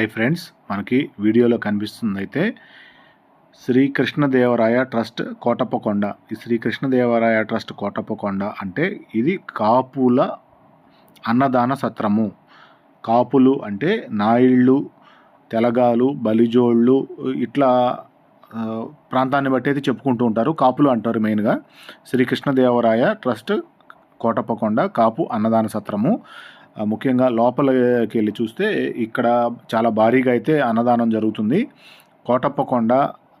Hi friends మనకి వీడియోలో కనిపిస్తుంది అయితే శ్రీకృష్ణదేవరాయ ట్రస్ట్ కోటప్పకొండ. ఈ శ్రీకృష్ణదేవరాయ ట్రస్ట్ కోటప్పకొండ అంటే ఇది కాపుల అన్నదాన సత్రము. కాపులు అంటే నాయిళ్ళు తెలగాలు బలిజోళ్ళు ఇట్లా ప్రాంతాన్ని బట్టి అయితే చెప్పుకుంటూ ఉంటారు. కాపులు అంటారు మెయిన్గా శ్రీకృష్ణదేవరాయ ట్రస్ట్ కోటప్పకొండ కాపు అన్నదాన సత్రము. ముఖ్యంగా లోపలికి వెళ్ళి చూస్తే ఇక్కడ చాలా భారీగా అయితే అన్నదానం జరుగుతుంది. కోటప్పకొండ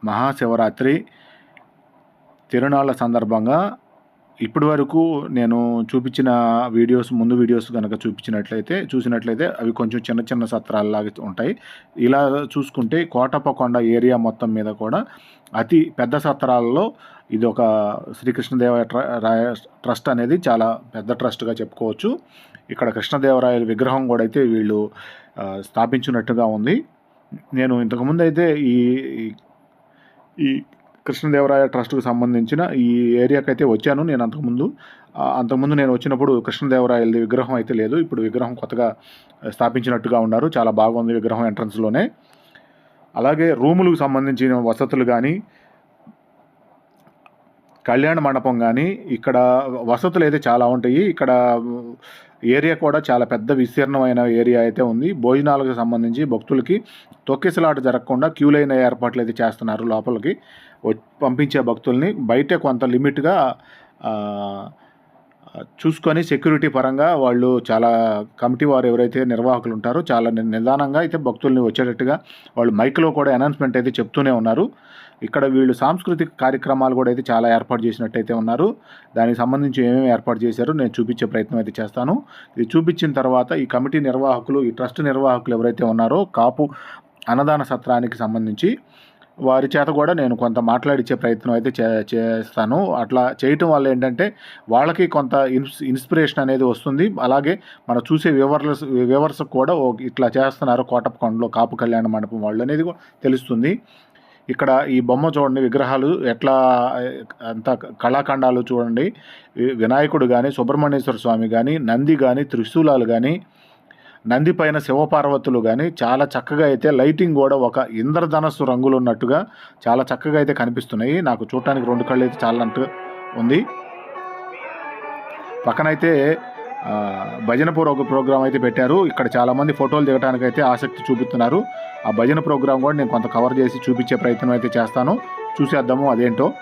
మహాశివరాత్రి తిరునాళ్ళ సందర్భంగా ఇప్పటి వరకు నేను చూపించిన వీడియోస్ ముందు వీడియోస్ కనుక చూపించినట్లయితే చూసినట్లయితే అవి కొంచెం చిన్న చిన్న సత్రాలలాగా ఉంటాయి. ఇలా చూసుకుంటే కోటప్పకొండ ఏరియా మొత్తం మీద కూడా అతి పెద్ద సత్రాలలో ఇది ఒక శ్రీకృష్ణదేవ ట్ర రాయ ట్రస్ట్ అనేది చాలా పెద్ద ట్రస్ట్గా చెప్పుకోవచ్చు. ఇక్కడ కృష్ణదేవరాయల విగ్రహం కూడా అయితే వీళ్ళు స్థాపించినట్టుగా ఉంది. నేను ఇంతకుముందు అయితే ఈ ఈ- కృష్ణదేవరాయ ట్రస్ట్కు సంబంధించిన ఈ ఏరియాకి అయితే వచ్చాను నేను అంతకుముందు అంతకుముందు నేను వచ్చినప్పుడు కృష్ణదేవరాయలది విగ్రహం అయితే లేదు. ఇప్పుడు విగ్రహం కొత్తగా స్థాపించినట్టుగా ఉన్నారు. చాలా బాగుంది విగ్రహం ఎంట్రన్స్లోనే అలాగే రూములకు సంబంధించిన వసతులు కానీ కళ్యాణ మండపం కానీ ఇక్కడ వసతులు అయితే చాలా ఉంటాయి. ఇక్కడ ఏరియా కూడా చాలా పెద్ద విస్తీర్ణమైన ఏరియా అయితే ఉంది. భోజనాలకు సంబంధించి భక్తులకి తొక్కిసలాట జరగకుండా క్యూ లైన్ ఏర్పాట్లు అయితే చేస్తున్నారు లోపలికి. పంపించే భక్తుల్ని బయటే కొంత లిమిట్గా చూసుకొని సెక్యూరిటీ పరంగా వాళ్ళు చాలా కమిటీ వారు ఎవరైతే నిర్వాహకులు ఉంటారో చాలా నిదానంగా అయితే భక్తుల్ని వచ్చేటట్టుగా వాళ్ళు మైక్లో కూడా అనౌన్స్మెంట్ అయితే చెప్తూనే ఉన్నారు. ఇక్కడ వీళ్ళు సాంస్కృతిక కార్యక్రమాలు కూడా అయితే చాలా ఏర్పాటు చేసినట్టయితే ఉన్నారు. దానికి సంబంధించి ఏమేమి ఏర్పాటు చేశారో నేను చూపించే ప్రయత్నం అయితే చేస్తాను. ఇది చూపించిన తర్వాత ఈ కమిటీ నిర్వాహకులు ఈ ట్రస్ట్ నిర్వాహకులు ఎవరైతే ఉన్నారో కాపు అన్నదాన సత్రానికి సంబంధించి వారి చేత కూడా నేను కొంత మాట్లాడిచ్చే ప్రయత్నం అయితే చే చేస్తాను. అట్లా చేయటం వల్ల ఏంటంటే వాళ్ళకి కొంత ఇన్స్ ఇన్స్పిరేషన్ అనేది వస్తుంది. అలాగే మనం చూసే వ్యూవర్స్ వ్యూవర్స్ కూడా ఇట్లా చేస్తున్నారు కోటప్పకొండలో కాపు కళ్యాణ మండపం వాళ్ళు అనేది తెలుస్తుంది. ఇక్కడ ఈ బొమ్మ చూడండి విగ్రహాలు ఎట్లా అంత కళాఖండాలు చూడండి. వి- వినాయకుడు కానీ సుబ్రహ్మణ్యేశ్వర స్వామి కానీ నంది కానీ త్రిశూలాలు కానీ నంది పైన శివపార్వతులు కానీ చాలా చక్కగా అయితే లైటింగ్ కూడా ఒక ఇంద్రధనస్సు రంగులు ఉన్నట్టుగా చాలా చక్కగా అయితే కనిపిస్తున్నాయి. నాకు చూడటానికి రెండు కళ్ళు అయితే చాలా ఉంది. పక్కనైతే భజన పూర్వక ప్రోగ్రామ్ అయితే పెట్టారు. ఇక్కడ చాలామంది ఫోటోలు దిగడానికి అయితే ఆసక్తి చూపుతున్నారు. ఆ భజన ప్రోగ్రాం కూడా నేను కొంత కవర్ చేసి చూపించే ప్రయత్నం అయితే చేస్తాను. చూసేద్దాము అదేంటో.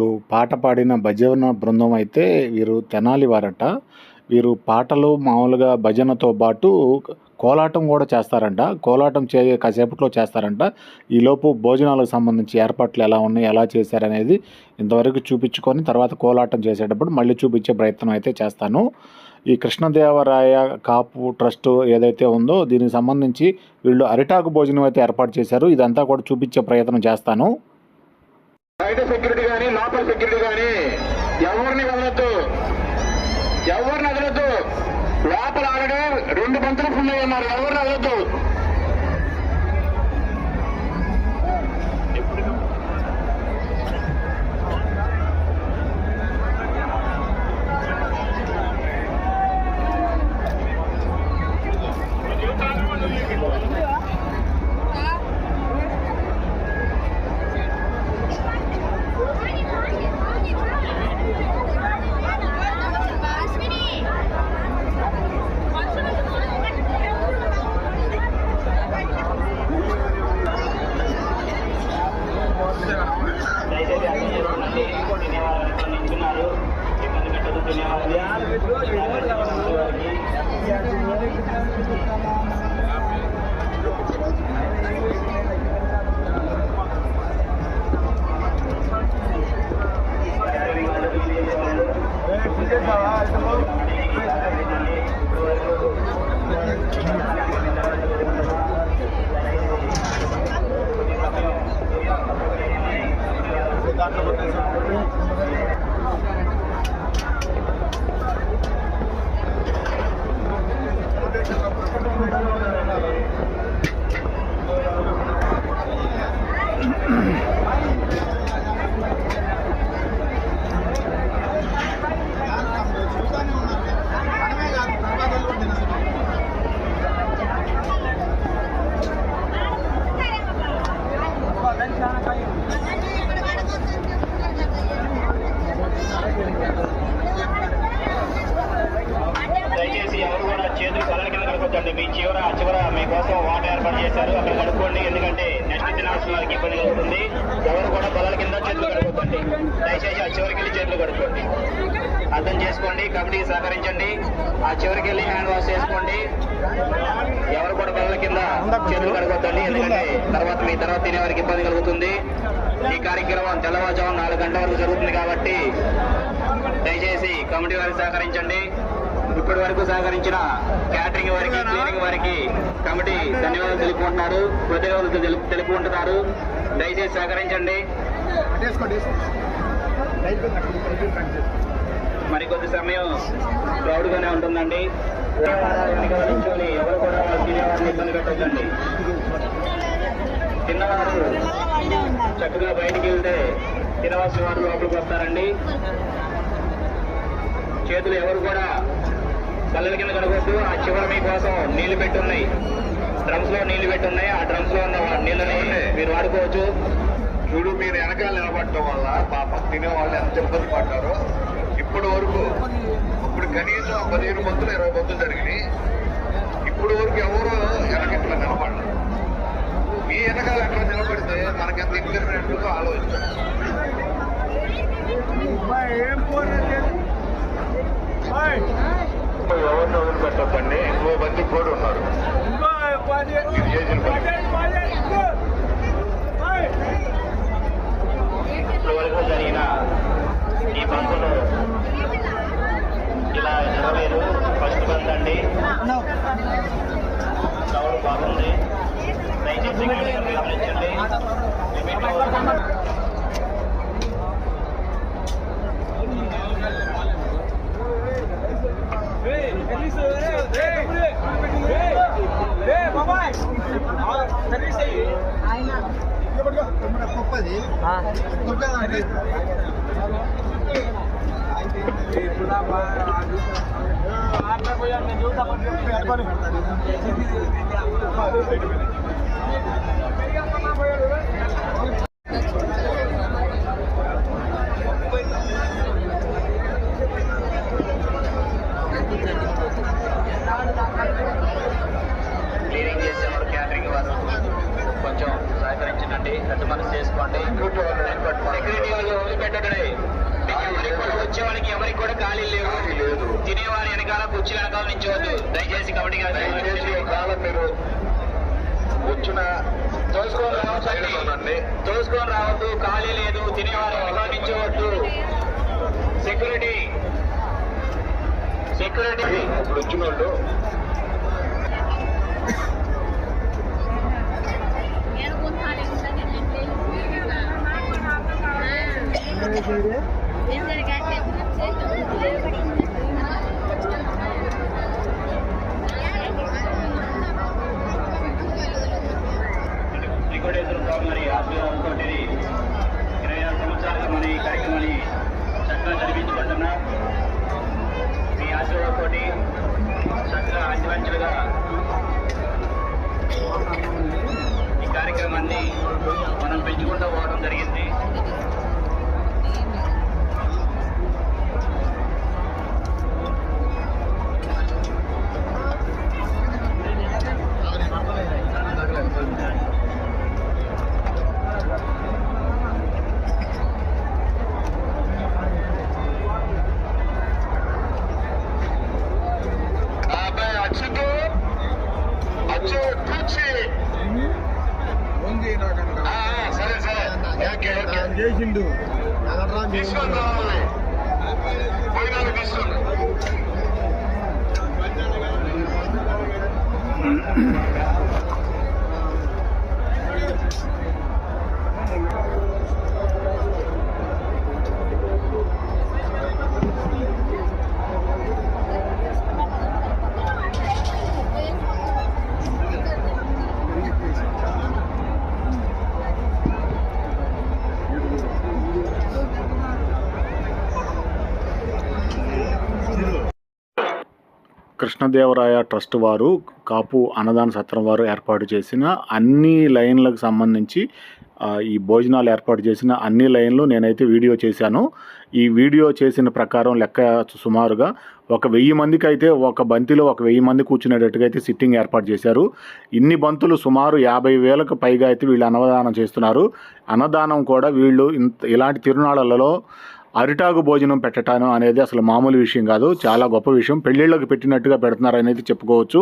ఇప్పుడు పాట పాడిన భజన బృందం అయితే వీరు తెనాలి వారట. వీరు పాటలు మామూలుగా భజనతో పాటు కోలాటం కూడా చేస్తారంట. కోలాటం చే కాసేపట్లో చేస్తారంట. ఈలోపు భోజనాలకు సంబంధించి ఏర్పాట్లు ఎలా ఉన్నాయి ఎలా చేశారనేది ఇంతవరకు చూపించుకొని తర్వాత కోలాటం చేసేటప్పుడు మళ్ళీ చూపించే ప్రయత్నం అయితే చేస్తాను. ఈ కృష్ణదేవరాయ కాపు ట్రస్ట్ ఏదైతే ఉందో దీనికి సంబంధించి వీళ్ళు అరిటాకు భోజనం అయితే ఏర్పాటు చేశారు. ఇదంతా కూడా చూపించే ప్రయత్నం చేస్తాను. బయట సెక్యూరిటీ కానీ లోపల సెక్యూరిటీ కానీ ఎవరిని వదలొద్దు. ఎవరిని వదలొద్దు. లోపల ఆల్రెడీ రెండు బంతులు ఫుల్ అయ్యి ఉన్నారు. ఎవరిని వదలొద్దు దయచేసి అర్థం చేసుకోండి తినేవారు ఇక్కడ నిల్చున్నారు ఇబ్బంది పెట్టదు తినేవారు దయచేసి ఎవరు కూడా చేతులు కళ్ళ మీ చివర చివర మీకోసం వాటర్ ఏర్పాటు చేశారు. అక్కడ కనుక్కోండి ఎందుకంటే నెక్స్ట్ తినాల్సిన వారికి ఇబ్బంది కలుగుతుంది. ఎవరు కూడా పొలాల కింద చేతులు కడుక్కోండి దయచేసి ఆ చివరికి వెళ్ళి చేతులు కడుక్కోండి. అర్థం చేసుకోండి కమిటీకి సహకరించండి. ఆ చివరికి వెళ్ళి హ్యాండ్ వాష్ చేసుకోండి. ఎవరు కూడా పొలాల కింద చేతులు కడుక్కోద్దండి ఎందుకంటే తర్వాత మీ తర్వాత తినే వారికి ఇబ్బంది కలుగుతుంది. ఈ కార్యక్రమం తెల్లవారుజాము నాలుగు గంటల వరకు జరుగుతుంది కాబట్టి దయచేసి కమిటీ వారికి సహకరించండి. ఇప్పటి వరకు సహకరించిన క్యాటరింగ్ వారికి క్లీనింగ్ వారికి కమిటీ ధన్యవాదాలు తెలుపుకుంటున్నారు. కృతజ్ఞతలు తెలు- తెలుపుకుంటున్నారు. దయచేసి సహకరించండి. మరి కొద్ది సమయం క్రౌడ్ గానే ఉంటుందండి ఎవరు కూడా తినేవారిని ఇబ్బంది పెట్టద్దండి. తిన్నవారు చక్కగా బయటికి వెళ్తే తినవలసిన వారు లోపలికి వస్తారండి. చేతులు ఎవరు కూడా బల్లల కింద కడగొద్దు ఆ చివర మీకోసం నీళ్ళు పెట్టున్నాయి. డ్రమ్స్లో నీళ్ళు పెట్టున్నాయి. ఆ డ్రమ్స్లో ఉన్న నీళ్ళని మీరు వాడుకోవచ్చు. చూడు మీరు వెనకాల నిలబడటం వల్ల పాపం తినేవాళ్ళు ఎంత ఇబ్బంది పడ్డారో ఇప్పటి వరకు. ఇప్పుడు కనీసం పదిహేను మంతులు ఇరవై మంతులు జరిగినాయి. ఇప్పుడు వరకు ఎవరు వెనక ఇట్లా నిలబడరు మీ వెనకాల ఎట్లా నిలబడితే మనకెంత ఇంటర్నెట్ ఆలోచించాలి. ఎవరిని వదిలిపెట్టద్దండి. ఇంకో మంది కూడా ఉన్నారు. గిరిజనులు ఇప్పటి వరకు జరిగిన ఈ బంకులు ఇలా నెరవేరు ఫస్ట్ బంద్ అండి క్రౌడ్ బాగుంది దయచేసి కండిషన్ గమనించండి లిమిట్లో క్లీనింగ్ చేసేవారు క్యాటరింగ్ వారు. కొంచెం సహకరించండి. పెద్ద మనసు సెక్యూరిటీ సెక్రటరీలు వదిలిపెట్టడే వచ్చేవాడికి ఎవరికి కూడా ఖాళీ లేవు. తినేవారి వెనకాల కుర్చీల వెనకాల నించవద్దు దయచేసి కమిటీ గారు మీరు వచ్చిన తోసుకోండి తోసుకొని రావద్దు. ఖాళీ లేదు. తినేవారు వెనకాల సెక్యూరిటీ సెక్యూరిటీ ఇప్పుడు వచ్చిన వాళ్ళు వెంకటేశ్వర స్వామి మరి ఆశీర్వాదంతో ఇరవై ఆరు సంవత్సరాలుగా మన ఈ కార్యక్రమాన్ని చక్కగా జరిపించబడుతున్నా మీ ఆశీర్వాదంతో చక్కగా అంచెలంచెలుగా ఈ కార్యక్రమాన్ని మనం పెంచుకుంటూ పోవడం జరిగింది. చేసిండు తీసుకొని రావాలి పోయినాక తీసుకోండి కృష్ణదేవరాయ ట్రస్ట్ వారు కాపు అన్నదాన సత్రం వారు ఏర్పాటు చేసిన అన్ని లైన్లకు సంబంధించి ఈ భోజనాలు ఏర్పాటు చేసిన అన్ని లైన్లు నేనైతే వీడియో చేశాను. ఈ వీడియో చేసిన ప్రకారం లెక్క సుమారుగా ఒక వెయ్యి మందికి అయితే ఒక బంతిలో ఒక వెయ్యి మంది కూర్చునేటట్టుగా అయితే సిట్టింగ్ ఏర్పాటు చేశారు. ఇన్ని బంతులు సుమారు యాభై వేలకు పైగా అయితే వీళ్ళు అన్నదానం చేస్తున్నారు. అన్నదానం కూడా వీళ్ళు ఇంత ఇలాంటి తిరునాళ్ళలో అరిటాకు భోజనం పెట్టడం అనేది అసలు మామూలు విషయం కాదు. చాలా గొప్ప విషయం. పెళ్ళిళ్ళకి పెట్టినట్టుగా పెడుతున్నారు అనేది చెప్పుకోవచ్చు.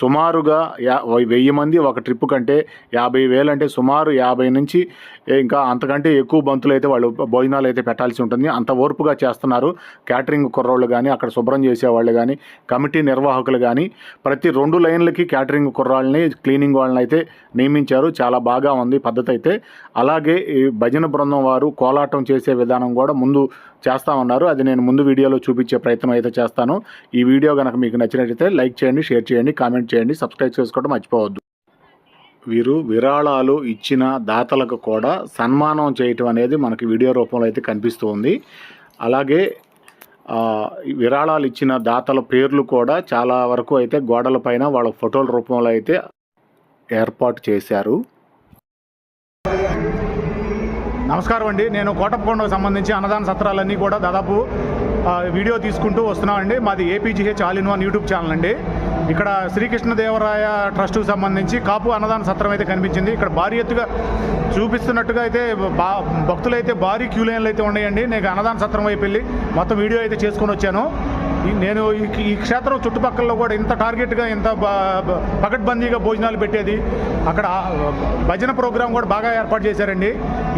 సుమారుగా యా వెయ్యి మంది ఒక ట్రిప్ కంటే యాభై వేలు అంటే సుమారు యాభై నుంచి ఇంకా అంతకంటే ఎక్కువ బంతులు అయితే వాళ్ళు భోజనాలు అయితే పెట్టాల్సి ఉంటుంది. అంత ఓర్పుగా చేస్తున్నారు. క్యాటరింగ్ కుర్రోళ్ళు కానీ అక్కడ శుభ్రం చేసేవాళ్ళు కానీ కమిటీ నిర్వాహకులు కానీ ప్రతి రెండు లైన్లకి క్యాటరింగ్ కుర్రాళ్ళని క్లీనింగ్ వాళ్ళని అయితే నియమించారు. చాలా బాగా ఉంది పద్ధతి అయితే అలాగే ఈ భజన బృందం వారు కోలాటం చేసే విధానం కూడా ముందు చేస్తామన్నారు అది నేను ముందు వీడియోలో చూపించే ప్రయత్నం అయితే చేస్తాను. ఈ వీడియో కనుక మీకు నచ్చినట్లయితే లైక్ చేయండి షేర్ చేయండి కామెంట్ చేయండి సబ్స్క్రైబ్ చేసుకోవడం మర్చిపోవద్దు. వీరు విరాళాలు ఇచ్చిన దాతలకు కూడా సన్మానం చేయటం అనేది మనకి వీడియో రూపంలో అయితే కనిపిస్తూ ఉంది. అలాగే విరాళాలు ఇచ్చిన దాతల పేర్లు కూడా చాలా వరకు అయితే గోడల పైన వాళ్ళ ఫోటోల రూపంలో అయితే ఏర్పాటు చేశారు. నమస్కారం అండి. నేను కోటప్పకొండకు సంబంధించి అన్నదాన సత్రాలన్నీ కూడా దాదాపు వీడియో తీసుకుంటూ వస్తున్నామండి. మాది APGH all in one YouTube channel అండి. ఇక్కడ శ్రీకృష్ణదేవరాయ ట్రస్ట్కు సంబంధించి కాపు అన్నదాన సత్రం అయితే కనిపించింది. ఇక్కడ భారీ ఎత్తుగా చూపిస్తున్నట్టుగా అయితే బా భక్తులైతే భారీ క్యూ లైన్లు అయితే ఉన్నాయండి. నేను అన్నదాన సత్రం వైపు వెళ్ళి మొత్తం వీడియో అయితే చేసుకొని వచ్చాను. నేను ఈ క్షేత్రం చుట్టుపక్కల కూడా ఇంత టార్గెట్గా ఇంత పకడ్బందీగా భోజనాలు పెట్టేది. అక్కడ భజన ప్రోగ్రాం కూడా బాగా ఏర్పాటు చేశారండి.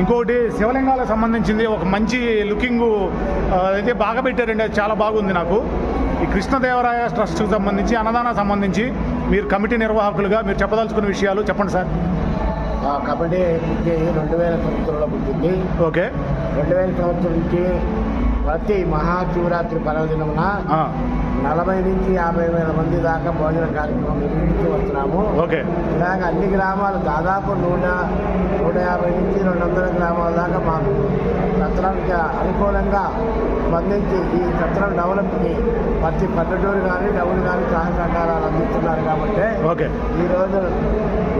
ఇంకొకటి శివలింగాలకు సంబంధించింది ఒక మంచి లుకింగ్ అయితే బాగా పెట్టారండి. అది చాలా బాగుంది నాకు. ఈ కృష్ణదేవరాయ ట్రస్ట్కి సంబంధించి అన్నదానం సంబంధించి మీరు కమిటీ నిర్వాహకులుగా మీరు చెప్పదలుచుకున్న విషయాలు చెప్పండి సార్. కబడ్డీ రెండు వేల సంవత్సరంలో పుట్టింది. ఓకే. రెండు వేల సంవత్సరం నుంచి ప్రతి మహాశివరాత్రి పర్వదినమున నలభై నుంచి యాభై వేల మంది దాకా భోజన కార్యక్రమం నిర్వహిస్తూ వస్తున్నాము. ఓకే. ఇలాగ అన్ని గ్రామాలు దాదాపు నూట నూట యాభై నుంచి రెండు వందల గ్రామాల దాకా మాకు సత్రానికి అనుకూలంగా స్పందించి ఈ సత్రం డెవలప్కి ప్రతి పల్లెటూరు కానీ డబ్బులు కానీ సహకారాలు అందిస్తున్నారు కాబట్టి ఓకే. ఈరోజు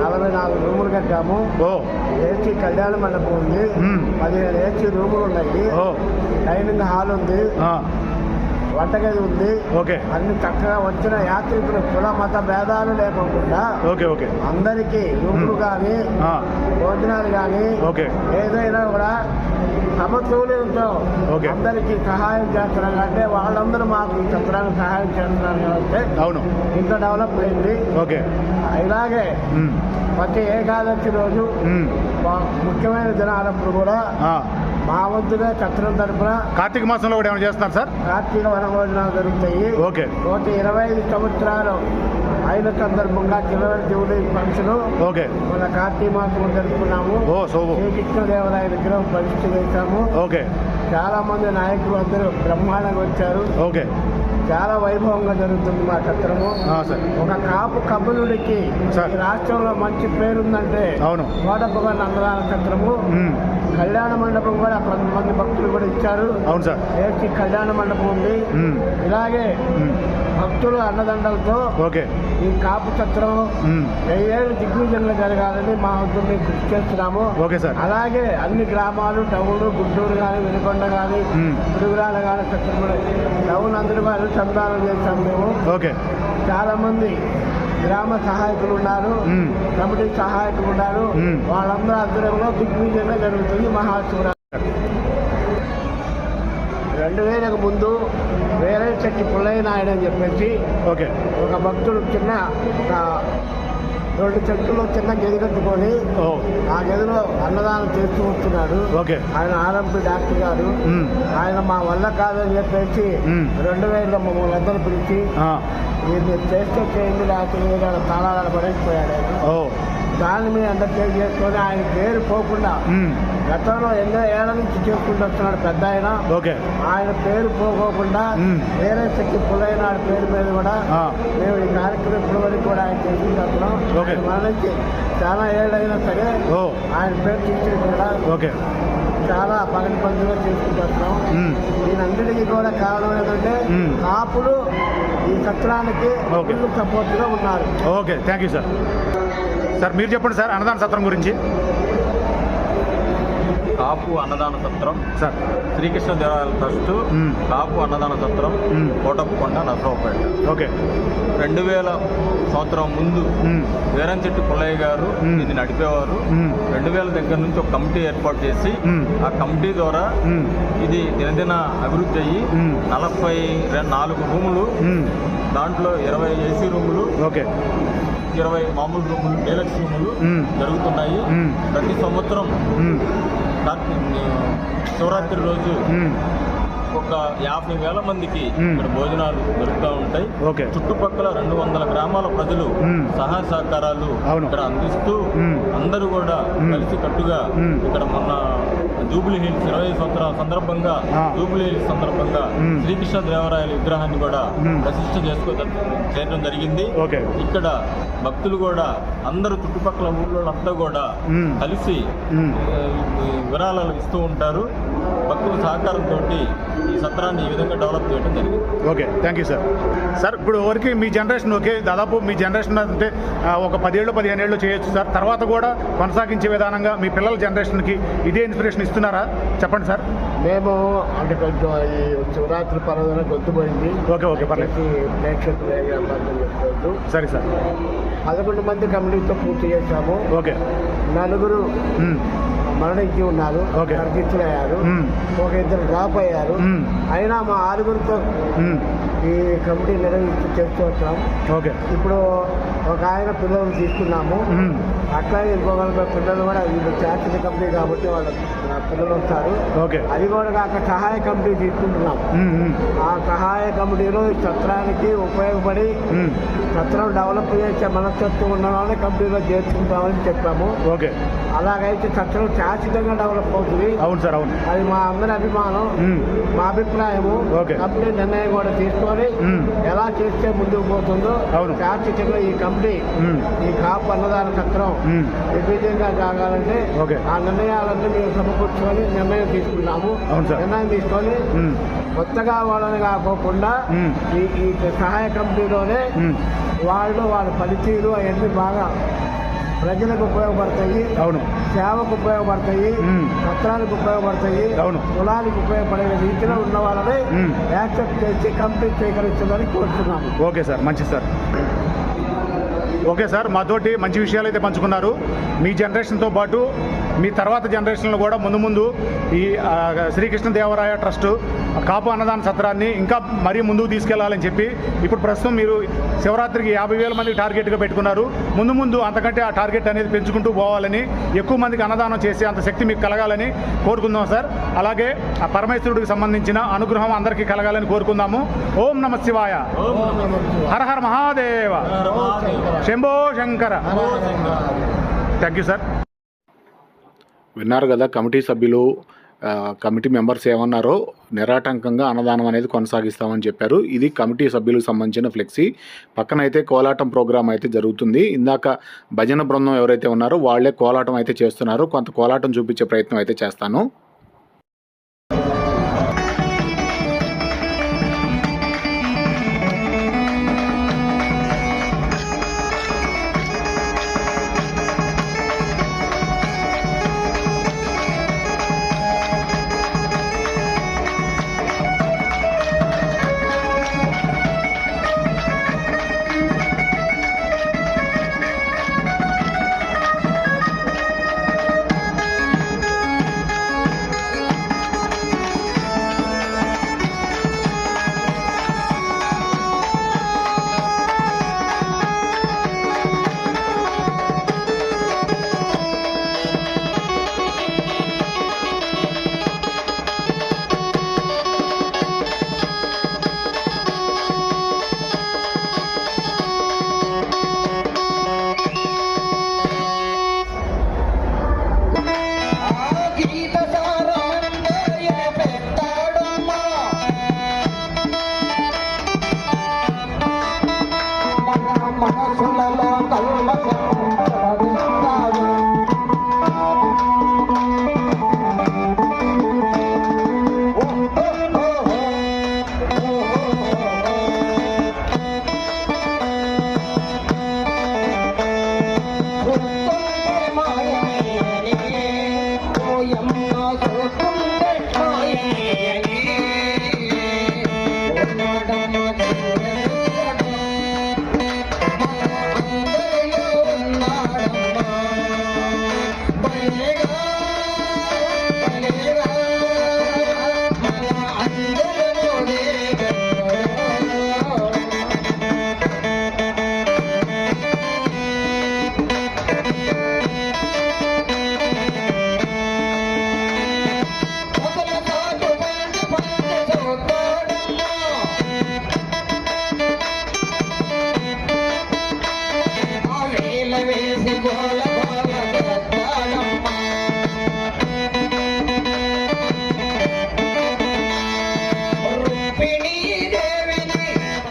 నలభై నాలుగు రూములు కట్టాము. ఓ. ఏసీ కళ్యాణ మండపం ఉంది. పదిహేను ఏసీ రూములు ఉన్నాయి. ఓ. డైనింగ్ హాల్ ఉంది. వంటగది ఉంది. ఓకే. అన్ని చక్కగా వచ్చిన యాత్రికులు కుల మత భేదాలు లేకుండా ఓకే ఓకే. అందరికీ రూములు కానీ భోజనాలు కానీ ఓకే. ఏదైనా కూడా సమతుల్యంతో ఓకే. అందరికీ సహాయం చేస్తున్నారు. అంటే వాళ్ళందరూ మాకు చిత్రానికి సహాయం చేస్తున్నారు కాబట్టి అవును. ఇంత డెవలప్ అయింది. ఓకే. ఇలాగే ప్రతి ఏకాదశి రోజు ముఖ్యమైన దినాలప్పుడు కూడా. మా వంతుగా చిత్రం తరపున కార్తీక మాసంలో కూడా ఏమైనా చేస్తున్నారు సార్? కార్తీక వనభోజనాలు జరుగుతాయి. ఓకే. నూట ఇరవై ఐదు సంవత్సరాలు అయిన సందర్భంగా చివరి జూలీ ఫంక్షన్. ఓకే. మన కార్తీక మాసం జరుపుకున్నాము. ఓ శోభు శ్రీకృష్ణదేవరాయ విగ్రహం ప్రతిష్ఠ చేశాము. ఓకే. చాలా మంది నాయకులు అందరూ బ్రహ్మాండంగా వచ్చారు. ఓకే. చాలా వైభవంగా జరుగుతుంది మా సార్. ఒక కాపు కబలుడికి రాష్ట్రంలో మంచి పేరుందంటే అవును. కోటప్పగా నందనాల ఉమ్, కళ్యాణ మండపం కూడా కొంతమంది భక్తులు కూడా ఇచ్చారు. అవును సార్. ఏసీ కళ్యాణ మండపం ఉంది. ఇలాగే భక్తులు అన్నదండలతో ఓకే. ఈ కాపు చిత్రం వెయ్యేళ్ళు దిగ్విజయంగా జరగాలని మా వద్ద మేము కృషి చేస్తున్నాము. Okay sir. అలాగే అన్ని గ్రామాలు టౌన్లు గుంటూరు కానీ వినుకొండ కానీ. పిడుగురాల కానీ చిత్రం టౌన్ అందరూ కానీ చందానం చేశాము మేము. ఓకే. చాలా మంది గ్రామ సహాయకులు ఉన్నారు. కమిటీ సహాయకులు ఉన్నారు. వాళ్ళందరూ ఆధ్వర్యంలో దిగ్విజయంగా జరుగుతుంది మహాశివరాత్రి. రెండు వేలకు ముందు వేరే చెట్టు పుల్లయ్య నాయుడు అని చెప్పేసి ఓకే. ఒక భక్తుడు చిన్న రెండు చెట్టులో చిన్న గది కట్టుకొని ఆ గదిలో అన్నదానం చేస్తూ వస్తున్నాడు ఓకే. ఆయన ఆర్ఎంపీ డాక్టర్ గారు. ఆయన మా వల్ల కాదని చెప్పేసి. రెండు వేలలో మమ్మల్ని అందరూ పిలిచి ఇది చేస్తే చేయండి లేకపోతే ఏదైనా తాళాలు పడేసిపోయాడు ఆయన. ఓ దాన్ని మీద అండర్టేక్ చేసుకొని ఆయన పేరు పోకుండా గతంలో ఎన్నో ఏళ్ళ నుంచి చేసుకుంటూ వస్తున్నాడు పెద్ద ఆయన. ఓకే. ఆయన పేరు పోకోకుండా. వేరే శక్తి ఆయన పేరు మీద కూడా. మేము ఈ కార్యక్రమం ఇప్పటి వరకు కూడా ఆయన చేసుకుంటూ వస్తున్నాం ఓకే. ఆయన మన నుంచి చాలా ఏళ్ళైనా సరే ఓ. ఆయన పేరు తీసుకుని కూడా చాలా పగటి పండుగ చేసుకుంటూ వస్తున్నాం. ఉమ్, దీనంతటికీ కూడా కారణం ఏంటంటే. కాపులు ఈ సత్రానికి ఓకే. ఫుల్ సపోర్ట్గా ఉన్నారు. Okay. Thank you sir. Sir మీరు చెప్పండి సార్ అన్నదాన సత్రం గురించి కాపు అన్నదాన సత్రం సార్ శ్రీకృష్ణ దేవాలయాల ట్రస్ట్. కాపు అన్నదాన సత్రం. కోటప్పకొండ నరసరావుపేట ఓకే రెండు వేల సంవత్సరం ముందు వీరంచెట్టి పుల్లయ్య గారు. దీన్ని నడిపేవారు. రెండు వేల దగ్గర నుంచి ఒక కమిటీ ఏర్పాటు చేసి. ఆ కమిటీ ద్వారా ఇది దినదిన అభివృద్ధి అయ్యి. నలభై నాలుగు రూములు దాంట్లో ఇరవై ఏసీ రూములు ఓకే ఇరవై మామూలు రూములు డీలక్స్ రూములు. జరుగుతున్నాయి. ప్రతి సంవత్సరం శివరాత్రి రోజు ఒక యాభై వేల మందికి. ఇక్కడ భోజనాలు దొరుకుతూ ఉంటాయి చుట్టుపక్కల రెండు వందల గ్రామాల ప్రజలు. సహాయ సహకారాలు. ఇక్కడ అందిస్తూ. అందరూ కూడా. కలిసి కట్టుగా. ఇక్కడ మొన్న జూబ్లీ హిల్స్ ఇరవై సంవత్సరాల సందర్భంగా. జూబ్లీ హిల్స్ సందర్భంగా. శ్రీకృష్ణ దేవరాయల విగ్రహాన్ని కూడా మ్మ్. ప్రతిష్ఠ చేసుకో చేయడం జరిగింది ఇక్కడ భక్తులు కూడా అందరూ చుట్టుపక్కల ఊళ్ళోళ్ళంతా కూడా మ్మ్. కలిసి విరాళాలు ఇస్తూ ఉంటారు భక్తుల సహకారంతో ఈ సత్రాన్ని ఈ విధంగా డెవలప్ చేయడం జరిగింది. Okay thank you sir sir ఇప్పుడు వరకు మీ జనరేషన్ ఓకే దాదాపు మీ జనరేషన్ అంటే ఒక పదేళ్ళు పదిహేను ఏళ్ళు చేయొచ్చు సార్ తర్వాత కూడా కొనసాగించే విధానంగా మీ పిల్లల జనరేషన్కి ఇదే ఇన్స్పిరేషన్ ఇస్తున్నారా? చెప్పండి సార్ మేము అంటే కొంచెం ఈ శివరాత్రి పర్వదిన గొంతుపోయింది ఓకే, ఓకే, పర్లేదు. ప్రేక్షకులు సరే సార్ పదకొండు మంది కమిటీతో పూర్తి చేశాము. ఓకే. నలుగురు మరణించి ఉన్నారు మ్మ్. ఒక ఇద్దరు డ్రాప్ అయ్యారు. అయినా మా ఆరుగురితో ఈ కమిటీ నిర్వహిస్తూ చేస్తూ వచ్చాం. ఓకే. ఇప్పుడు ఒక ఆయన పిల్లలు తీసుకున్నాము. అట్లాగే ఇంకొక పిల్లలు కూడా వీళ్ళు చార్టెడ్ కంపెనీ కాబట్టి వాళ్ళ పిల్లలు వస్తారు. ఓకే. అది కూడా కాక సహాయ కమిటీ తీసుకుంటున్నాం ఆ సహాయ కమిటీలో ఈ సత్రానికి ఉపయోగపడి సత్రం డెవలప్ చేసే మనస్తత్వం ఉన్న వాళ్ళని కంపెనీలో చేర్చుకుంటామని చెప్పాము. ఓకే. అలాగైతే సత్రం శాశ్వతంగా డెవలప్ అవుతుంది. అవును సార్ అవును. అది మా అందరి అభిమానం మా అభిప్రాయము. ఓకే. కంపెనీ నిర్ణయం కూడా తీసుకొని. ఎలా చేస్తే ముందుకు పోతుందో. శాశ్వతంగా ఈ కంపెనీ. ఈ కాపు అన్నదాన. విజయంగా సాగాలంటే ఓకే. ఆ నిర్ణయాలన్నీ మేము సమకూర్చుకొని నిర్ణయం తీసుకున్నాము. నిర్ణయం తీసుకొని కొత్తగా వాళ్ళని కాకోకుండా. ఈ ఈ సహాయ కంపెనీలోనే వాళ్ళు వాళ్ళ పనితీరు అవన్నీ బాగా ప్రజలకు ఉపయోగపడతాయి అవును సేవకు ఉపయోగపడతాయి మ్మ్. సత్రాలకు ఉపయోగపడతాయి అవును. కులానికి ఉపయోగపడే రీతిలో ఉన్న వాళ్ళని. యాక్సెప్ట్ చేసి కంప్లీట్ స్వీకరిస్తుందని కోరుతున్నాము ఓకే సార్ మంచిది సార్ ఓకే సార్ మాతోటి మంచి విషయాలు అయితే పంచుకున్నారు మీ జనరేషన్తో పాటు మీ తర్వాత జనరేషన్లో కూడా ముందు ముందు ఈ శ్రీకృష్ణదేవరాయ ట్రస్ట్ కాపు అన్నదాన సత్రాన్ని ఇంకా మరీ ముందుకు తీసుకెళ్ళాలని చెప్పి ఇప్పుడు ప్రస్తుతం మీరు శివరాత్రికి యాభై వేల మంది టార్గెట్గా పెట్టుకున్నారు. ముందు ముందు అంతకంటే ఆ టార్గెట్ అనేది పెంచుకుంటూ పోవాలని ఎక్కువ మందికి అన్నదానం చేసే అంత శక్తి మీకు కలగాలని కోరుకుందాం సార్. అలాగే ఆ పరమేశ్వరుడికి సంబంధించిన అనుగ్రహం అందరికీ కలగాలని కోరుకుందాము. ఓం నమ శివాయ. Hara Hara Mahadeva. Shambho Shankara. Thank you sir విన్నారు కదా కమిటీ సభ్యులు కమిటీ మెంబర్స్ ఏమన్నారో నిరాటంకంగా అన్నదానం అనేది కొనసాగిస్తామని చెప్పారు. ఇది కమిటీ సభ్యులకు సంబంధించిన ఫ్లెక్సీ. పక్కన అయితే కోలాటం ప్రోగ్రాం అయితే జరుగుతుంది. ఇందాక భజన బృందం ఎవరైతే ఉన్నారో వాళ్ళే కోలాటం అయితే చేస్తున్నారు. కొంత కోలాటం చూపించే ప్రయత్నం అయితే చేస్తాను.